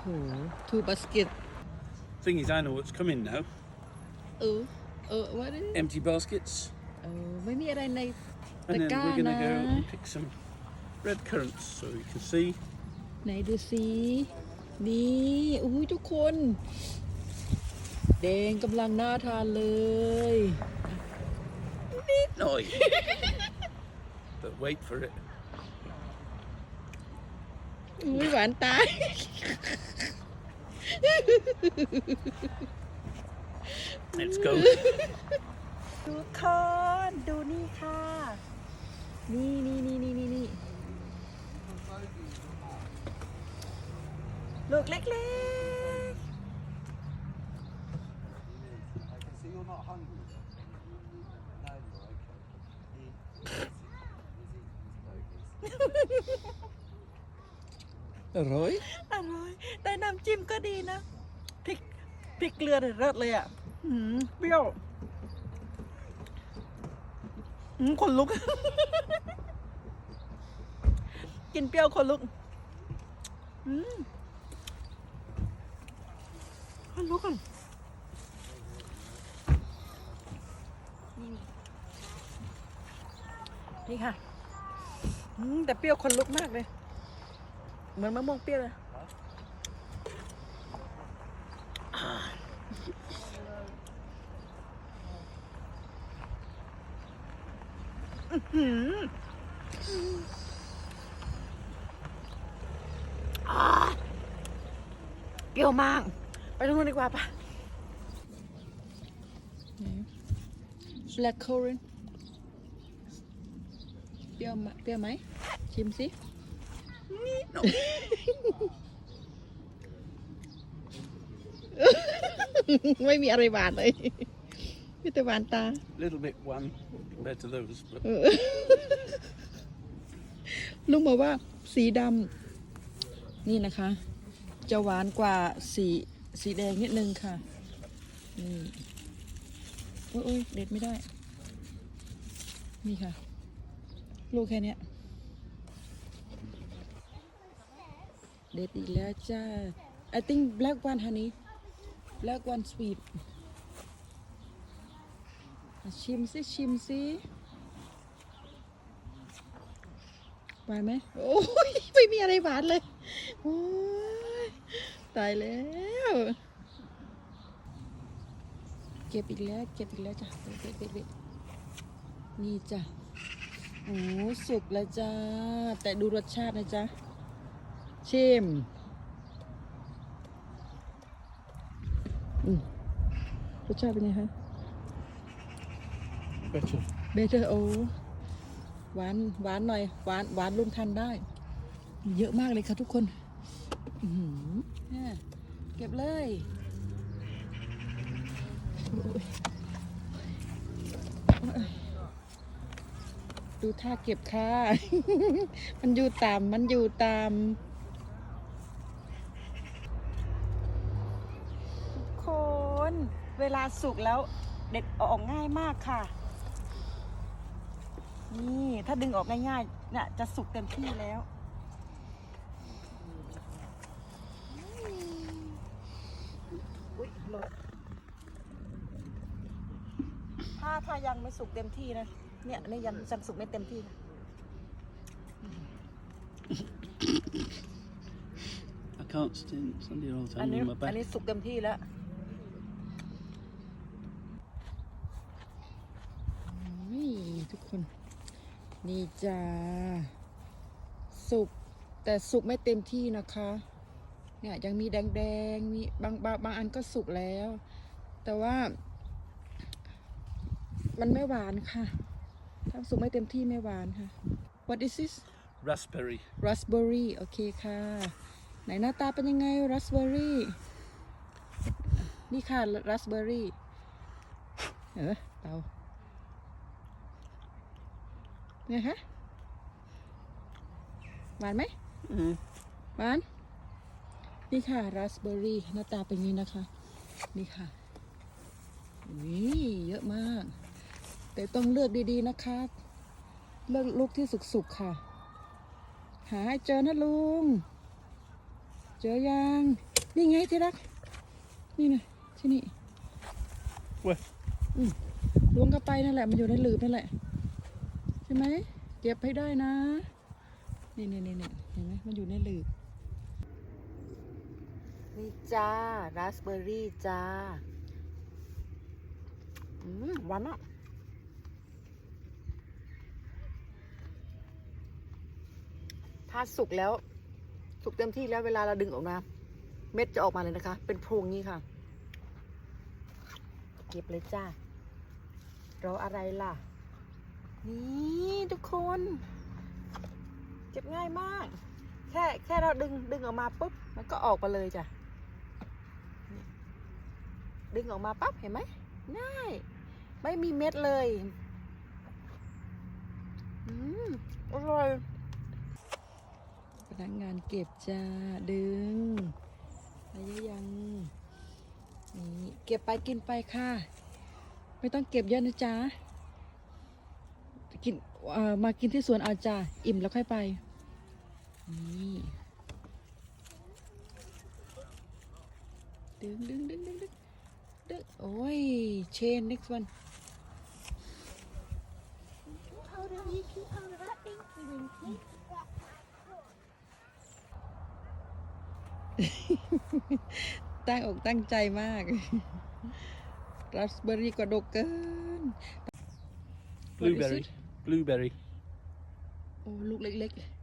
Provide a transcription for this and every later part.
โห two basket Thing is, I know what's coming now. เออ เออ what is it? Empty baskets. เออ ไม่มีอะไรในตะ And then กร้า we're going นะ to go and pick some red currants so you can see. ไหนดูสินี่อุ้ยทุกคน แดงกำลังน่าทานเลย No. but wait for it. อุ้ยหวานตาย Let's go. ทุกคนดูนี่ค่ะ นี่นี่นี่นี่นี่นี่ลูกเล็ก I อร่อย อร่อยแต่น้ำจิ้มก็ดีนะพริกพริกเกลือเนี่ยเลิศเลยอะหืมเปรี้ยวหืมคนลุก กินเปรี้ยวคนลุกอืมคนลุกอะนี่นี่ค่ะอืมแต่เปรี้ยวคนลุกมากเลย เหมือนมะม่วงเปรี้ยวเลยเปรี้ยวมาก ไปตรงนู้นดีกว่าปะ black currant เปรี้ยวไหมเปรี้ยวไหมชิมสิ No. ไม่มีอะไรหวานเลยมีแต่หวานตา little bit one compared to those, but ลุงบอกว่าสีดำนี่นะคะ จะหวานกว่าสีสีแดงนิดนึงค่ะนี่โอ้ยโอ้ยเด็ดไม่ได้ นี่ค่ะ ลูกแค่เนี้ย เด็ดอีกแล้วจ้า I think black one honey black one sweet ชิมสิชิมสิหวานไหมโอ้ยไม่มีอะไรหวานเลยโอ้ยตายแล้ว เก็บอีกแล้วเก็บอีกแล้วจ้ะเบ็ดเบ็ดเบ็ดนี่จ้ะโอ้สุกแล้วจ้า แต่ดูรสชาตินะจ๊ะ ชิมอืมรสชาติเป็นไงคะ better. เบเตอร์โอหวานหวานหน่อย หวานหวานลุงทันได้ เยอะมากเลยค่ะทุกคนอือหืออะเก็บเลยดูท่าเก็บค่ะ มันอยู่ตามมันอยู่ตาม ทุกคน เวลา สุกแล้วเด็ดออกง่ายมากค่ะ นี่ถ้าดึงออกง่ายๆเนี่ยจะสุกเต็มที่แล้วอุ๊ยหล่นถ้าถ้ายังไม่สุกเต็มที่นะ เนี่ยนี่ยังยังสุกไม่เต็มที่นะ I can't stand, stand here all the อัน time นี้ on my อัน back. นี้สุกเต็มที่แล้วนี่ ทุกคน นี่จ้า สุก แต่สุกไม่เต็มที่นะคะ เนี่ยยังมีแดงๆมีบางบางบางอันก็สุกแล้ว แต่ว่า มันไม่หวานค่ะถ้าสุกไม่เต็มที่ไม่หวานค่ะ What is this Raspberry. raspberry โอเคค่ะ ไหนหน้าตาเป็นยังไง raspberry นี่ค่ะ raspberry เออเตา ไงคะหวานไหม Mm. หวาน นี่ค่ะ raspberry หน้าตาเป็นอย่างนี้นะคะ นี่ค่ะนี่เยอะมาก แต่ต้องเลือกดีๆนะคะเลือกลูกที่สุกๆค่ะ หาให้เจอนะลุง เจอยัง นี่ไงที่รัก นี่นะที่นี่ Where? ล้วงเข้าไปนั่นแหละ มันอยู่ในหลืบนั่นแหละ ใช่ไหมเก็บให้ได้นะ นี่นี่นี่นี่เห็นไหมมันอยู่ในหลืบนี่จ้าราสเบอร์รี่จ้าอืมหวานอะถ้าสุกแล้ว สุกเต็มที่แล้วเวลาเราดึงออกมา เม็ดจะออกมาเลยนะคะ เป็นโพรงนี้ค่ะ เก็บเลยจ้ารออะไรล่ะ นี่ทุกคน เก็บง่ายมาก แค่แค่เราดึงดึงออกมาปุ๊บ มันก็ออกมาเลยจ้ะ ดึงออกมาปั๊บเห็นไหมง่าย ไม่มีเม็ดเลย อืมอร่อยพนักงานเก็บจ้า ดึงอะไรยังนี่เก็บไปกินไปค่ะ ไม่ต้องเก็บเยอะนะจ๊ะ กินมากินที่สวนเอาจ้าอิ่มแล้วค่อยไป นี่ดึงดึงดึงดึงดึงดึงโอ้ยเชน next one ตั้งอกตั้งใจมาก ราสเบอร์รี่กระดกเกิน Blueberry. Blueberry. โอ้ลูกเล็กๆ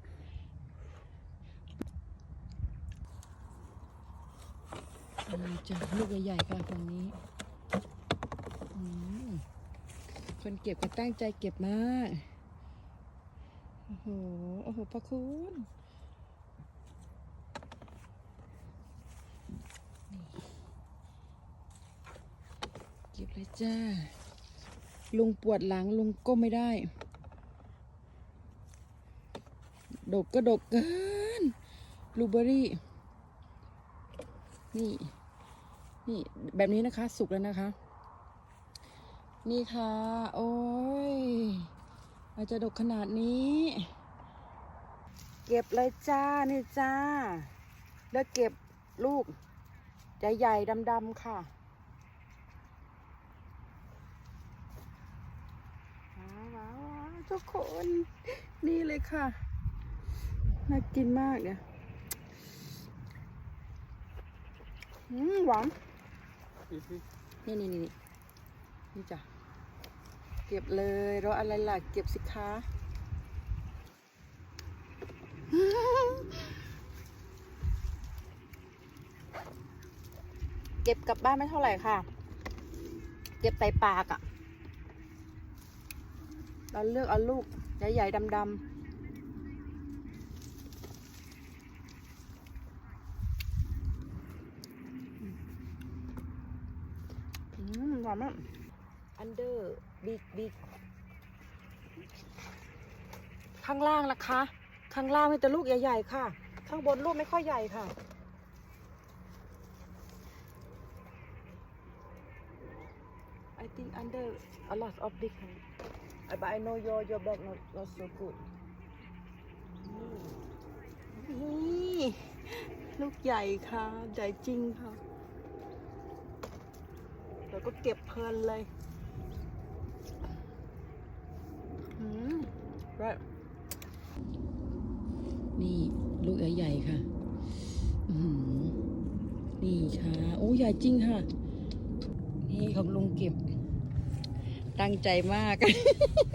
จะลูกใหญ่ๆค่ะตรงนี้คนเก็บก็ตั้งใจเก็บมาก โอ้โห โอ้โหพระคุณ เก็บเลยจ้า ลุงปวดหลังลุงก้มไม่ได้ ดกก็ดกเกินบลูเบอรี่ นี่ นี่แบบนี้นะคะ สุกแล้วนะคะ นี่ค่ะ โอ้ยอาจจะดกขนาดนี้ เก็บเลยจ้า นี่จ้า แล้วเก็บลูกใหญ่ๆดำๆค่ะว้าวทุกคน นี่เลยค่ะ น่ากินมากเนี่ยอืมหวานนี่นี่นี่นี่นี่จ้ะ เก็บเลยรออะไรล่ะ เก็บสิคะเก็บกลับบ้านไม่เท่าไหร่ค่ะ เก็บใส่ปากอะ่ะ เราเลือกเอาลูกใหญ่ๆดำๆ อืม หวานมาก under big big ข้างล่างล่ะคะ ข้างล่างมีแต่ลูกใหญ่ๆค่ะ ข้างบนลูกไม่ค่อยใหญ่ค่ะ I think under a lot of big one. Uh, but I know your your bag not not so good นี่ลูกใหญ่ค่ะ ใหญ่จริงค่ะ แล้วก็เก็บเพลินเลยอืม right นี่ลูกใหญ่ๆค่ะ อือหือนี่ค่ะ โอ้ใหญ่จริงค่ะ นี่ของลุงเก็บ ตั้งใจมาก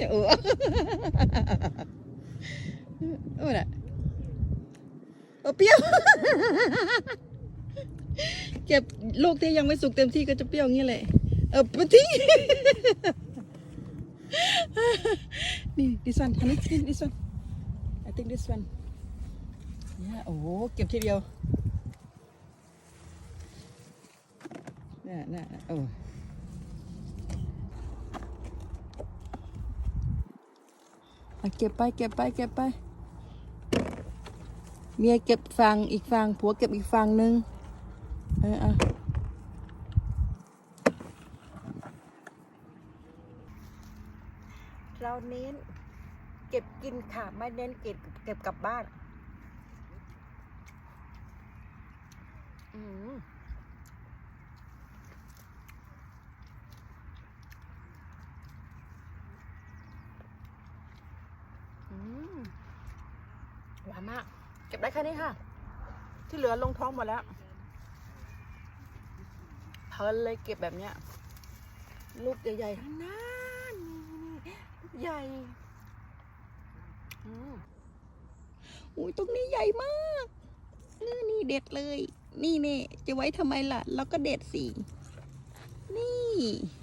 โอ้โอ้น่ะโอ้เปรี้ยว เก็บลูกที่ยังไม่สุกเต็มที่ก็จะเปรี้ยวอย่างนี้แหละเออไปทิ้งนี่ this one honey this one I think this one เนี่ยโอ้เก็บทีเดียวน่ะน่ะน่ะโอ้อะเก็บไปเก็บไปเก็บไป เมียเก็บฝั่งอีกฝั่งผัวเก็บอีกฝั่งหนึ่ง เลอเราเน้นเก็บกินค่ะ ไม่เน้นเก็บเก็บกลับบ้าน อืมหวานมาก เก็บได้แค่นี้ค่ะ ที่เหลือลงท้องหมดแล้ว ลินเลยเก็บแบบเนี้ยลูกใหญ่ๆทั้งนั้นนี่ลูกใหญ่อุ้ยตรงนี้ใหญ่มากนี่นี่เด็ดเลย นี่เน่จะไว้ทำไมล่ะ เราก็เด็ดสินี่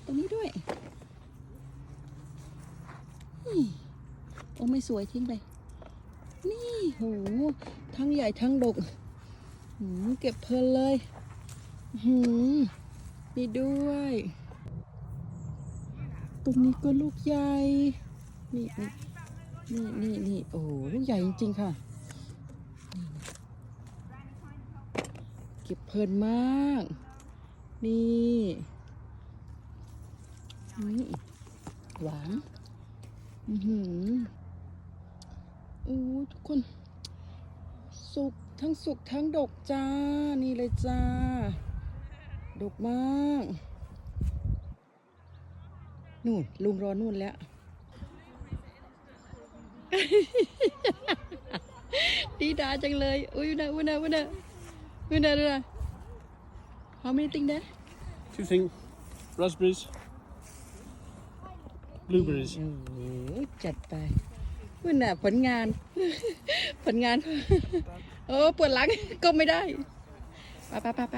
ตรงนี้ด้วยโอ้ไม่สวยทิ้งไปนี่โหทั้งใหญ่ทั้งดกหืเก็บเพลินเลยหืม นี่ด้วย ตรงนี้ก็ลูกใหญ่ นี่นี่นี่นี่นี่โอ้ลูกใหญ่จริงๆค่ะ เก็บเพลินมาก นี่อืมหวาน อือหือโอ้ทุกคน สุกทั้งสุกทั้งดกจ้า นี่เลยจ้า ดกมาก นู่น ลุงรอนู่นแล้ว ดีดาจังเลย อุ้ยนะอุ้ยนะอุ้ยนะอุ้ยนะอุ้ยนะ How many thing there Two things. Raspberries. Blueberries. โอ้โหจัดไปอุ้ยน่ะผลงาน ผลงาน โอ้ปวดหลังก็ไม่ได้ไปไปไปไป